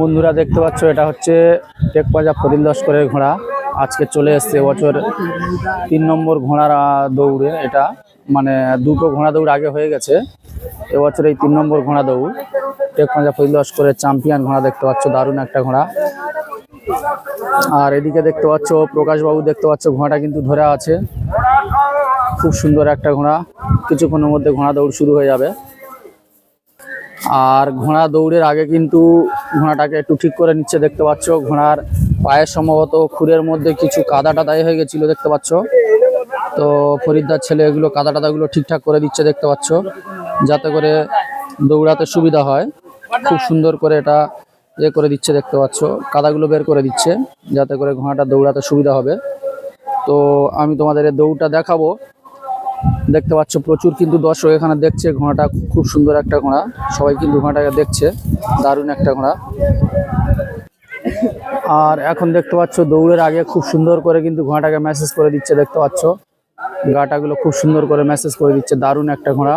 বন্ধুরা দেখতে পাচ্ছ, এটা হচ্ছে টেক পাজা ফরিল লস্করের ঘোড়া। আজকে চলে এসছে বছর তিন নম্বর ঘোড়ার দৌড়ে। এটা মানে দুটো ঘোড়া দৌড় আগে হয়ে গেছে, এবছর এই তিন নম্বর ঘোড়া দৌড়। টেক পাজা ফরিল লস্করের চ্যাম্পিয়ন ঘোড়া দেখতে পাচ্ছ, দারুণ একটা ঘোড়া। আর এদিকে দেখতে পাচ্ছ, প্রকাশবাবু দেখতে পাচ্ছ, ঘোড়াটা কিন্তু ধরে আছে। খুব সুন্দর একটা ঘোড়া। কিছুক্ষণের মধ্যে ঘোড়া দৌড় শুরু হয়ে যাবে। আর ঘোড়া দৌড়ের আগে কিন্তু ঘোড়াটাকে একটু ঠিক করে নিচ্ছে, দেখতে পাচ্ছ। ঘোড়ার পায়ের সম্ভবত খুরের মধ্যে কিছু কাদা টাদাই হয়ে গেছিল, দেখতে পাচ্ছ। তো ফরিদদার ছেলে এগুলো কাদা টাদাগুলো ঠিকঠাক করে দিচ্ছে, দেখতে পাচ্ছ, যাতে করে দৌড়াতে সুবিধা হয়। খুব সুন্দর করে এটা ইয়ে করে দিচ্ছে, দেখতে পাচ্ছ। কাদাগুলো বের করে দিচ্ছে, যাতে করে ঘোড়াটা দৌড়াতে সুবিধা হবে। তো আমি তোমাদের দৌড়টা দেখাবো। দেখতে পাচ্ছ প্রচুর কিন্তু দর্শক এখানে দেখছে, ঘোড়াটা খুব সুন্দর একটা ঘোড়া। সবাই কিন্তু ঘোড়াটাকে দেখছে, দারুণ একটা ঘোড়া। আর এখন দেখতে পাচ্ছ দৌড়ের আগে খুব সুন্দর করে কিন্তু ঘোড়াটাকে মেসেজ করে দিচ্ছে, দেখতে পাচ্ছ? গাটাগুলো খুব সুন্দর করে মেসেজ করে দিচ্ছে, দারুণ একটা ঘোড়া।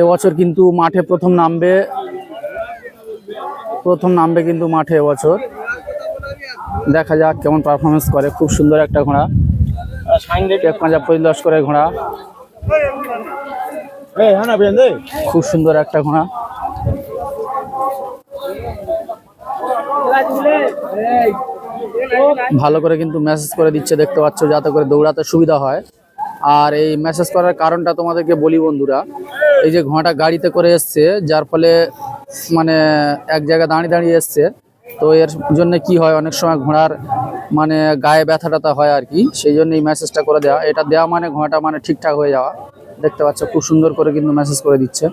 এবছর কিন্তু মাঠে প্রথম নামবে প্রথম নামবে কিন্তু মাঠে এবছর দেখা যাক কেমন পারফরমেন্স করে। খুব সুন্দর একটা ঘোড়া। পরিদর্শ করে ঘোড়া। খুব সুন্দর একটা ঘোড়া। ভালো করে কিন্তু মেসেজ করে দিচ্ছে, দেখতে পাচ্ছ, যাতে করে দৌড়াতে সুবিধা হয়। আর এই মেসেজ করার কারণটা তোমাদেরকে বলি বন্ধুরা, এই যে ঘোড়াটা গাড়িতে করে এসছে, যার ফলে মানে এক জায়গায় দাঁড়িয়ে দাঁড়িয়ে এসছে। তো এর জন্য কি হয়? অনেক সময় ঘোড়ার মানে গায়ে ব্যথা ট্যাথা হয় আর কি সেই জন্য এই মেসেজটা করে দেওয়া। এটা দেওয়া মানে ঘোড়াটা মানে ঠিকঠাক হয়ে যাওয়া। দেখতে পাচ্ছ খুব সুন্দর করে কিন্তু মেসেজ করে দিচ্ছে।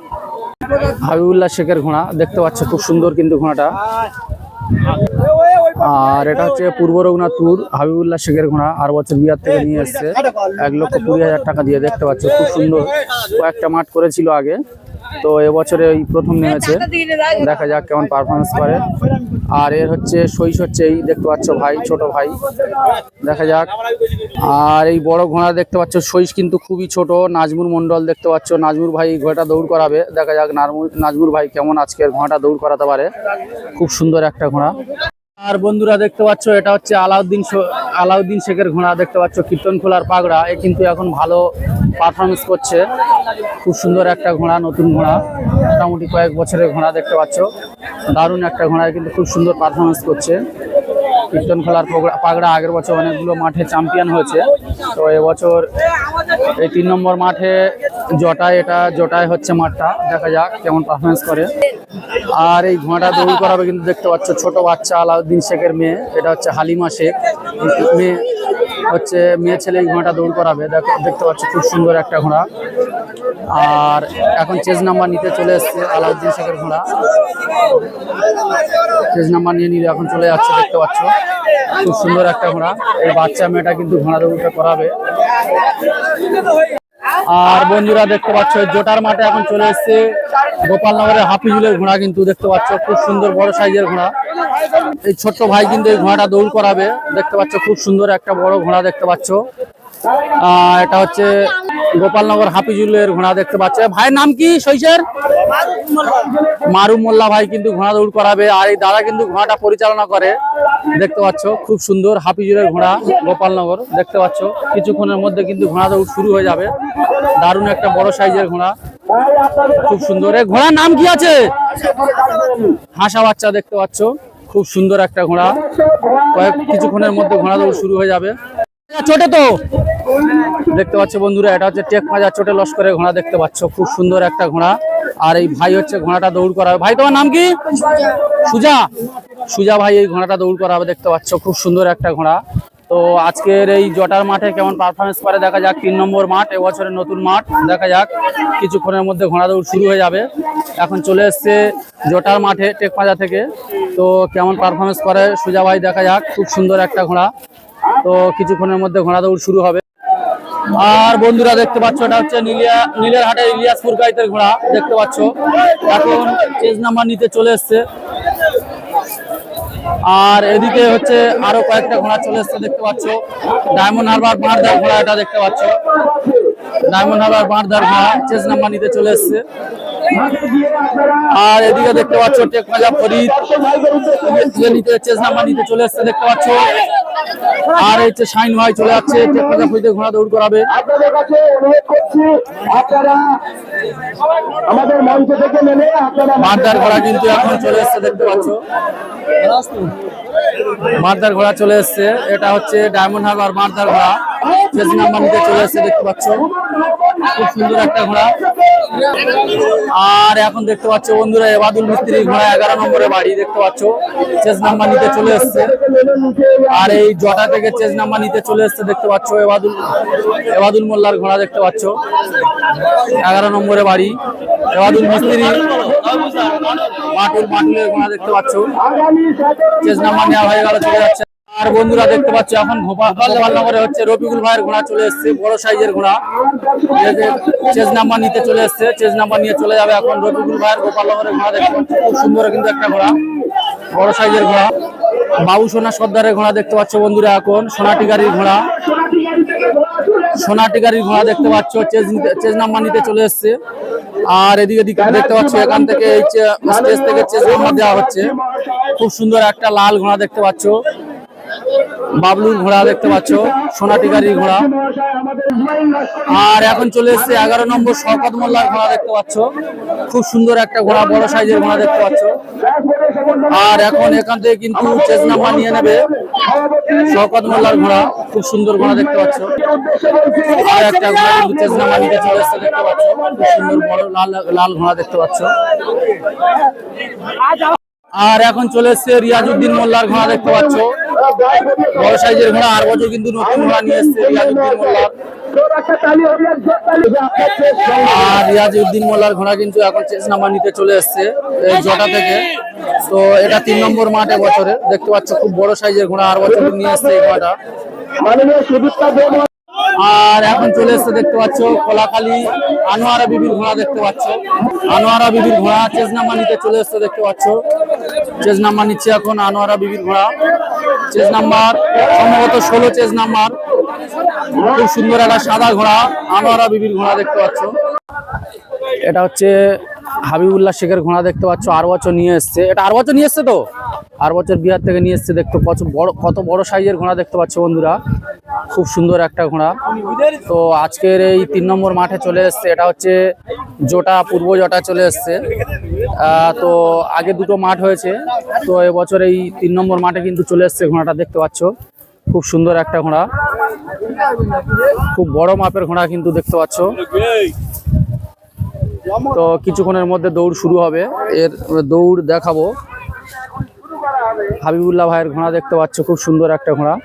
হাবিবুল্লাহ শেখের ঘোড়া। দেখতে পাচ্ছ খুব সুন্দর কিন্তু ঘোড়াটা। আর এটা হচ্ছে পূর্ব রঘুনাথপুর হাবিবুল্লাহ শেখের ঘোড়া। আর বছর বিহার থেকে নিয়ে এসছে। এক লক্ষ কুড়ি হাজার টাকা দিয়ে। দেখতে পাচ্ছ খুব সুন্দর। কয়েকটা মাঠ করেছিল আগে। তো এবছরে এই প্রথম নেমেছে। দেখা যাক কেমন পারফরমেন্স করে। আর এর হচ্ছে সইস হচ্ছে এই দেখতে পাচ্ছ ভাই, ছোট ভাই। দেখা যাক। আর এই বড় ঘোড়া দেখতে পাচ্ছ সইস কিন্তু খুবই ছোট। নাজমুর মন্ডল দেখতে পাচ্ছ নাজমুর ভাই ঘোড়াটা দৌড় করাবে। দেখা যাক নাজমুর ভাই কেমন আজকের ঘোড়াটা দৌড় করাতে পারে। খুব সুন্দর একটা ঘোড়া। আর বন্ধুরা দেখতে পাচ্ছ, এটা হচ্ছে আলাউদ্দিন আলাউদ্দিন শেখের ঘোড়া, দেখতে পাচ্ছ, কীর্তন খোলার পাগড়া। এ কিন্তু এখন ভালো পারফরমেন্স করছে। খুব সুন্দর একটা ঘোড়া, নতুন ঘোড়া। মোটামুটি কয়েক বছরের ঘোড়া দেখতে পাচ্ছ। দারুণ একটা ঘোড়া কিন্তু খুব সুন্দর পারফরমেন্স করছে। কীর্তন খোলার পাগড়া আগের বছর অনেকগুলো মাঠে চ্যাম্পিয়ন হয়েছে। তো এবছর এই তিন নম্বর মাঠে জটায় এটা জটায় হচ্ছে মাঠটা। দেখা যাক কেমন পারফরমেন্স করে। আর এই ঘোড়াটা দৌড় করাবে কিন্তু দেখতে পাচ্ছ ছোট বাচ্চা আলাউদ্দিন শেখের মেয়ে, এটা হচ্ছে হালিমা শেখ। মেয়ে হচ্ছে, মেয়ে ছেলে এই ঘোড়াটা দৌড় করাবে। দেখ- দেখতে পাচ্ছ খুব সুন্দর একটা ঘোড়া। আর এখন চেজ নাম্বার নিতে চলে এসছে আলাউদ্দিন শেখের ঘোড়া। চেজ নাম্বার নিয়ে নিলে এখন চলে যাচ্ছে, দেখতে পাচ্ছ। খুব সুন্দর একটা ঘোড়া। এই বাচ্চা মেয়েটা কিন্তু ঘোড়া দৌড়টা করাবে। আর বন্ধুরা দেখতে পাচ্ছ জোটার মাঠে এখন চলে এসছে গোপালনগরের হাফিজুলের ঘোড়া, কিন্তু দেখতে পাচ্ছ, খুব সুন্দর বড় সাইজের ঘোড়া। এই ছোট্ট ভাই কিন্তু এই ঘোড়াটা দৌড় করাবে। দেখতে পাচ্ছ, খুব সুন্দর একটা বড় ঘোড়া দেখতে পাচ্ছ। এটা হচ্ছে গোপালনগর হাফিজুলের ঘোড়া দেখতে পাচ্ছ। ভাইয়ের নাম কি শৈশের মারুম মোল্লা ভাই কিন্তু ঘোড়া দৌড় করাবে আর এই দাদা কিন্তু ঘোড়াটা পরিচালনা করে। দেখতে পাচ্ছ, খুব সুন্দর হাফিজুরের ঘোড়া গোপালনগর, দেখতে পাচ্ছ, কিছুক্ষণের মধ্যে কিন্তু ঘোড়া দৌড় শুরু হয়ে যাবে। দারুণ একটা বড় সাইজের ঘোড়া। খুব সুন্দর। এই ঘোড়ার নাম কি আছে? হাসা বাচ্চা দেখতে পাচ্ছ, খুব সুন্দর একটা ঘোড়া। কয়েক কিছুক্ষণের মধ্যে ঘোড়া দৌড় শুরু হয়ে যাবে। ছোটে তো? দেখতে পাচ্ছ বন্ধুরা, এটা হচ্ছে টেক মাজা চোটে লস্করের ঘোড়া দেখতে পাচ্ছ, খুব সুন্দর একটা ঘোড়া। আর এই ভাই হচ্ছে ঘোড়াটা দৌড় করাবে ভাই, তোমার নাম কি? সুজা। সুজা ভাই, এই ঘোড়াটা দৌড় করাবে দেখতে পাচ্ছ, খুব সুন্দর একটা ঘোড়া। তো আজকের এই জটার মাঠে কেমন পারফরমেন্স করে, দেখা যাক, তিন নম্বর মাঠ এবছরের নতুন মাঠ, দেখা যাক, কিছুক্ষণের মধ্যে ঘোড়া দৌড় শুরু হয়ে যাবে। এখন চলে এসছে জটার মাঠে টেক মাজা থেকে। তো কেমন পারফরমেন্স করে, সুজা ভাই, দেখা যাক, খুব সুন্দর একটা ঘোড়া। তো কিছুক্ষণের মধ্যে ঘোড়া দৌড় শুরু হবে। আর বন্ধুরা দেখতে পাচ্ছ, এটা হচ্ছে নীলিয়া, নীলের হাটে ইলিয়াসপুর গাইতের ঘোড়া, দেখতে পাচ্ছ। এখন চেজ নাম্বার নিতে চলে এসছে। আর এদিকে হচ্ছে আরও কয়েকটা ঘোড়া চলে এসছে, দেখতে পাচ্ছ। ডায়মন্ড হারবার বাঁধদার ঘোড়া এটা দেখতে পাচ্ছ। ডায়মন্ড হারবার বাঁধদার ঘোড়া চেজ নাম্বার নিতে চলে এসছে। আর এদিকে দেখতে পাচ্ছ টেক মাজা ফরিদ। নিতে চেস নাম্বার নিতে চলে এসছে দেখতে পাচ্ছ। আর এই যে শাইন ভাই চলে যাচ্ছে টেক মাজা ফরিদের ঘোড়া দৌড় করাবে। আপনাদের কাছে অনুরোধ করছি আপনারা আমাদের মঞ্চ থেকে নেমে আপনারা মারদার ঘোড়া কিন্তু এখন চলে এসছে দেখতে পাচ্ছ। মারদার ঘোড়া চলে এসছে এটা হচ্ছে ডায়মন্ড হারবার মারদার ঘোড়া। চেস নাম্বার নিতে চলে এসছে দেখতে পাচ্ছ। খুব সুন্দর একটা ঘোড়া। আর এখন দেখতে পাচ্ছ বন্ধুরা এবাদুল মিস্ত্রি ঘোড়া এগারো নম্বরে বাড়ি দেখতে পাচ্ছ। চেস নাম্বার নিতে চলে এসছে। আর এই জটা থেকে চেস নাম্বার নিতে চলে এসছে দেখতে পাচ্ছ এবাদুল এবাদুল মোল্লার ঘোড়া দেখতে পাচ্ছ। এগারো নম্বরে বাড়ি। এবাদুল মিস্ত্রি মাটুল মাটুলের ঘোড়া দেখতে পাচ্ছ। চেস নাম্বার নেওয়া হয়ে গেল, চলে যাচ্ছে। আর বন্ধুরা দেখতে পাচ্ছ, এখন গোপাল গোপালনগরে হচ্ছে রফিকুল ভাইয়ের ঘোড়া চলে এসছে, বড় সাইজের ঘোড়া। চেজ নাম্বার নিতে চলে এসছে চেজ নাম্বার নিয়ে চলে যাবে এখন রফিকুল ভাইয়ের গোপালনগরের ঘোড়া, দেখতে পাচ্ছ, খুব সুন্দর কিন্তু একটা ঘোড়া, বড় সাইজের ঘোড়া। বাবু সোনা সর্দারের ঘোড়া দেখতে পাচ্ছ বন্ধুরা এখন সোনাটি গাড়ির ঘোড়া। সোনাটি গাড়ির ঘোড়া দেখতে পাচ্ছ চেজ চেজ নাম্বার নিতে চলে এসছে। আর এদিকে দিকে দেখতে পাচ্ছ, এখান থেকে এই স্টেজ থেকে চেজ নাম্বার দেওয়া হচ্ছে। খুব সুন্দর একটা লাল ঘোড়া দেখতে পাচ্ছ। বাবলুর ঘোড়া দেখতে পাচ্ছ সোনাটি গাড়ির ঘোড়া। আর এখন চলে এসছে এগারো নম্বর শওকত মোল্লার ঘোড়া দেখতে পাচ্ছ। খুব সুন্দর একটা ঘোড়া, বড় সাইজের ঘোড়া দেখতে পাচ্ছ। আর এখন এখান থেকে কিন্তু চেজ নাম্বার নিয়ে নেবে শওকত মোল্লার ঘোড়া। খুব সুন্দর ঘোড়া দেখতে পাচ্ছ। আর একটা ঘোড়া কিন্তু নাম্বার নিতে চলে এসছে দেখতে পাচ্ছ। খুব সুন্দর বড় লাল লাল ঘোড়া দেখতে পাচ্ছ। আর এখন চলে এসছে রিয়াজউদ্দিন মোল্লার ঘোড়া দেখতে পাচ্ছ। বড় সাইজের ঘোড়া, আর বছর কিন্তু নতুন ঘোড়া নিয়ে এসছে রিয়াজউদ্দিন মোল্লার। আর রিয়াজউদ্দিন মোল্লার ঘোড়া কিন্তু এখন চেস নাম্বার নিতে চলে এসছে জটা থেকে। তো এটা তিন নম্বর মাঠে বছরে দেখতে পাচ্ছ, খুব বড় সাইজের ঘোড়া আর বছর নিয়ে এসছে এই ঘোড়াটা। আর এখন চলে এসছে, দেখতে পাচ্ছ, কোলাখালী আনোয়ারা বিবির ঘোড়া দেখতে পাচ্ছ। আনোয়ারা বিবির ঘোড়া চেজ নাম্বার নিতে চলে এসছে, দেখতে পাচ্ছ। চেজ নাম্বার নিচ্ছে এখন আনোয়ারা বিবির ঘোড়া। চেজ নাম্বার, সম্ভবত ষোলো চেজ নাম্বার। খুব সুন্দর একটা সাদা ঘোড়া, আনোয়ারা বিবির ঘোড়া দেখতে পাচ্ছ। এটা হচ্ছে হাবিবুল্লাহ শেখের ঘোড়া দেখতে পাচ্ছ আর বছর নিয়ে এসছে। এটা আর বছর নিয়ে এসছে তো? আর বছর বিহার থেকে নিয়ে এসছে, দেখতে কত বড় কত বড় সাইজের ঘোড়া দেখতে পাচ্ছ বন্ধুরা। খুব সুন্দর একটা ঘোড়া। তো আজকের এই তিন নম্বর মাঠে চলে এসছে। এটা হচ্ছে জোটা, পূর্ব জটা চলে এসছে। তো আগে দুটো মাঠ হয়েছে। তো এবছর এই তিন নম্বর মাঠে কিন্তু চলে এসছে ঘোড়াটা, দেখতে পাচ্ছ। খুব সুন্দর একটা ঘোড়া। খুব বড় মাপের ঘোড়া কিন্তু দেখতে পাচ্ছ। তো কিছুক্ষণের মধ্যে দৌড় শুরু হবে। এর দৌড় দেখাবো। হাবিবুল্লাহ ভাইয়ের ঘোড়া দেখতে পাচ্ছ। খুব সুন্দর একটা ঘোড়া।